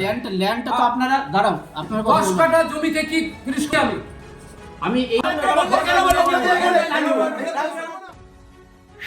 Land ল্যান্ডটা তো আপনারা দাঁড়াও আপনারা দশ কাঠা জমিতে কি তিরিশ আমি? আমি এই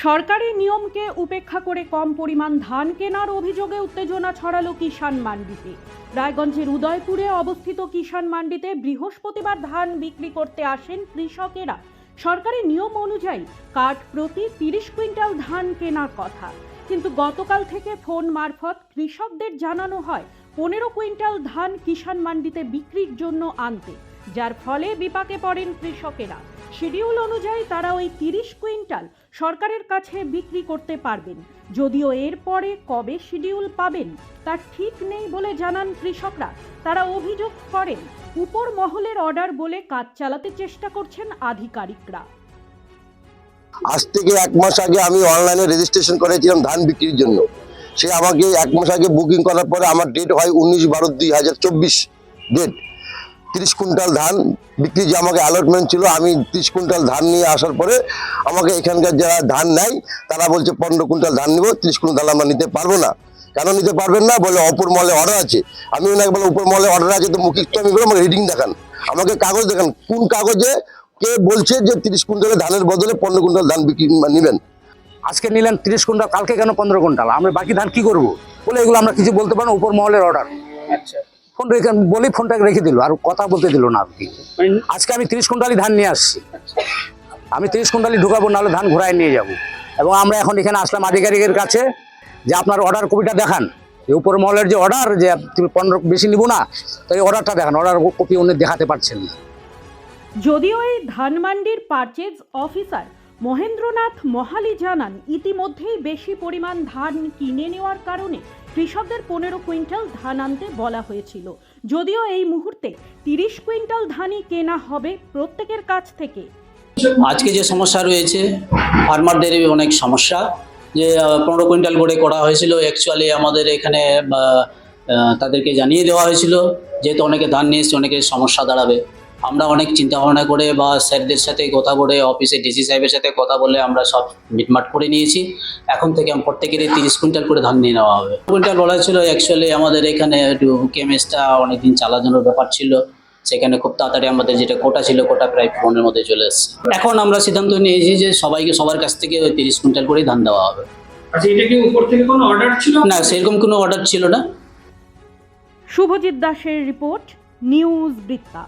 সরকারি নিয়মকে উপেক্ষা করে কম পরিমাণ ধান কেনার অভিযোগে উত্তেজনা ছড়ালো কিষাণ মান্ডিতে। রায়গঞ্জের উদয়পুরে অবস্থিত কিষাণ মান্ডিতে বৃহস্পতিবার ধান বিক্রি করতে আসেন কৃষকেরা। সরকারি নিয়ম অনুযায়ী কাঠ প্রতি তিরিশ কুইন্টাল ধান কেনার কথা। কিন্তু গতকাল থেকে ফোন মারফত কৃষকদের জানানো হয়, পনেরো কুইন্টাল ধান কিষাণ মান্ডিতে বিক্রির জন্য আনতে, যার ফলে বিপাকে পড়েন কৃষকেরা। শিডিউল অনুযায়ী তারা ওই তিরিশ কুইন্টাল সরকারের কাছে বিক্রি করতে পারবেন। যদিও এরপরে কবে শিডিউল পাবেন তার ঠিক নেই বলে জানান কৃষকরা। তারা অভিযোগ করেন উপর মহলের অর্ডার বলে কাজ চালাতে চেষ্টা করছেন আধিকারিকরা। আজ থেকে এক মাস আগে আমি অনলাইনে রেজিস্ট্রেশন করেছিলাম ধান বিক্রির জন্য। সে আমাকে এক মাস আগে বুকিং করার পরে আমার ডেট হয় উনিশ বারো দুই হাজার চব্বিশ ডেট তিরিশ কুইন্টাল ধান বিক্রি যে আমাকে অ্যালটমেন্ট ছিল, আমি তিরিশ কুইন্টাল ধান নিয়ে আসার পরে আমাকে এখানকার যারা ধান নেয়, তারা বলছে পনেরো কুইন্টাল ধান নিব, তিরিশ কুইন্টাল আমরা নিতে পারব না। কেন নিতে পারবেন না? বলে অপর মলে অর্ডার আছে। আমি ওনাকে বলে উপর মলে অর্ডার আছে, তো মুখিষ্ট আমি বলে আমাকে রিডিং দেখান। আমাকে কাগজ দেখান, কোন কাগজে কে বলছে যে তিরিশ কুইন্টালের ধানের বদলে পনেরো কুইন্টাল ধান বিক্রি নেবেন? আজকে নিলেন তিরিশ কুইন্টাল কালকে কেন পনেরো কুইন্টাল? আমরা বাকি ধান কি করব? বলে এগুলো আমরা কিছু বলতে পারব না, উপর মহলের অর্ডার আচ্ছা। ফোন রেখে বলেই ফোনটাকে রেখে দিল আর কথা বলতে দিল না আর কি। মানে আজকে আমি তিরিশ কুইন্টালই ধান নিয়ে আসছি। আমি তিরিশ কুইন্টালই ঢুকাবো নাহলে ধান ঘোরায় নিয়ে যাব। এবং আমরা এখন এখানে আসলাম আধিকারিকের কাছে যে আপনার অর্ডার কপিটা দেখান। যে উপর মহলের যে অর্ডার যে তুমি পনেরো বেশি নিব না তো এই অর্ডারটা দেখান। অর্ডার কপি উনি দেখাতে পারছেন না। যদিও এই ধানমান্ডির পারচেজ অফিসার মহেন্দ্রনাথ মহালি জানান, ইতিমধ্যেই বেশি পরিমাণ ধান কিনে নেওয়ার কারণে কৃষকদের পনেরো কুইন্টাল ধান আনতে বলা হয়েছিল। যদিও এই মুহূর্তে তিরিশ কুইন্টাল ধানই কেনা হবে প্রত্যেকের কাছ থেকে। আজকে যে সমস্যা রয়েছে ফার্মারদের অনেক সমস্যা। যে পনেরো কুইন্টাল করে করা হয়েছিল অ্যাকচুয়ালি আমাদের এখানে তাদেরকে জানিয়ে দেওয়া হয়েছিল, যেহেতু অনেকে ধান নিয়ে এসছে অনেকে সমস্যা দাঁড়াবে। আমরা অনেক চিন্তা ভাবনা করে বা স্যারদের সাথে কথা বলে অফিসে ডিসি সাহেবের সাথে কথা বলে আমরা সব মিটমাট করে নিয়েছি। এখন থেকে আম- প্রত্যেকেরই তিরিশ কুইন্টাল করে ধান নিয়ে নেওয়া হবে। কুইন্টাল বলা ছিল অ্যাকচুয়ালি আমাদের এখানে একটু কেমেসটা অনেকদিন চালানোর ব্যাপার ছিল। সেখানে খুব তাড়াতাড়ি আমাদের যেটা কোটা ছিল কোটা প্রায় ফোনের মধ্যে চলে এসছে। এখন আমরা সিদ্ধান্ত নিয়েছি যে সবাইকে সবার কাছ থেকে ওই তিরিশ কুইন্টাল করেই ধান দেওয়া হবে। আচ্ছা এটা কি উপর থেকে কোনো অর্ডার ছিল? না সেরকম কোনো অর্ডার ছিল না। শুভজিৎ দাসের রিপোর্ট নিউজ বৃত্তা।